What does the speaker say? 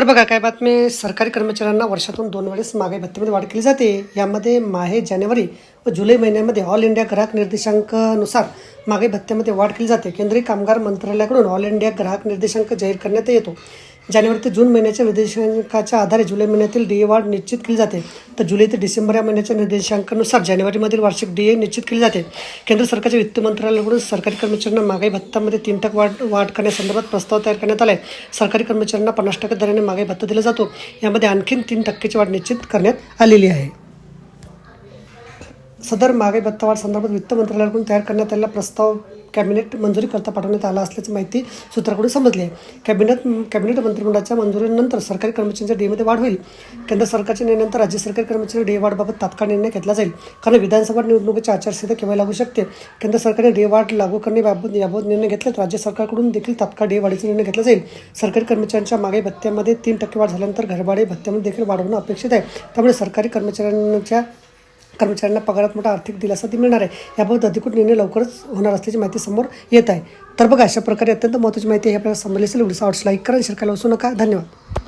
तर बघा काय बातमी? सरकारी कर्मचाऱ्यांना वर्षातून दोन वेळेस महागाई भत्त्यामध्ये वाढ केली जाते. यामध्ये माहे जानेवारी व जुलै महिन्यामध्ये ऑल इंडिया ग्राहक निर्देशांकानुसार महागाई भत्त्यामध्ये वाढ केली जाते. केंद्रीय कामगार मंत्रालयाकडून ऑल इंडिया ग्राहक निर्देशांक जाहीर करण्यात येतो. जानेवारी ते जून महिन्याच्या निर्देशांकाच्या आधारे जुलै महिन्यातील डी ए वाढ निश्चित केली जाते. तर जुलै ते डिसेंबर या महिन्याच्या निर्देशांकानुसार जानेवारीमधील वार्षिक डी ए निश्चित केली जाते. केंद्र सरकारच्या वित्त मंत्रालयाकडून सरकारी कर्मचाऱ्यांना महागाई भत्त्यामध्ये तीन टक्के वाढ वाढ करण्यासंदर्भात प्रस्ताव तयार करण्यात आला आहे सरकारी कर्मचाऱ्यांना पन्नास टक्के दराने महागाई भत्ता दिला जातो. यामध्ये आणखीन तीन टक्क्याची वाढ निश्चित करण्यात आलेली आहे. सदर महागाई भत्तावाढ संदर्भात वित्त मंत्रालयाकडून तयार करण्यात आलेला प्रस्ताव कॅबिनेट मंजुरी करता पाठवण्यात आला असल्याची माहिती सूत्राकडून समजली आहे. कॅबिनेट कॅबिनेट मंत्रिमंडळाच्या मंजुरीनंतर सरकारी कर्मचाऱ्यांच्या डेमध्ये वाढ होईल. केंद्र सरकारच्या निर्णयानंतर राज्य सरकारी कर्मचारी डे वाढबाबत तात्काळ निर्णय घेतला जाईल. कारण विधानसभा निवडणुकीची आचारसंहिता केव्हा लागू शकते? केंद्र सरकारने डे वाढ लागू करण्याबाबत याबाबत निर्णय घेतला तर राज्य सरकारकडून देखील तात्काळ डे वाढीचा निर्णय घेतला जाईल. सरकारी कर्मचाऱ्यांच्या मागे भत्त्यामध्ये तीन टक्के वाढ झाल्यानंतर घरभाडे भत्त्यामध्ये देखील वाढ होणं अपेक्षित आहे. त्यामुळे सरकारी कर्मचाऱ्यांच्या कर्मचाऱ्यांना पगारात मोठा आर्थिक दिलासा ती मिळणार आहे. याबाबत अधिकृत निर्णय लवकरच होणार असल्याची माहिती समोर येत आहे. तर बघा अशा प्रकारे अत्यंत महत्त्वाची माहिती आहे. आपल्याला समजली असेल. व्हिडिओ आवडस लाईक करा शेअर करायला विसरू नका. धन्यवाद.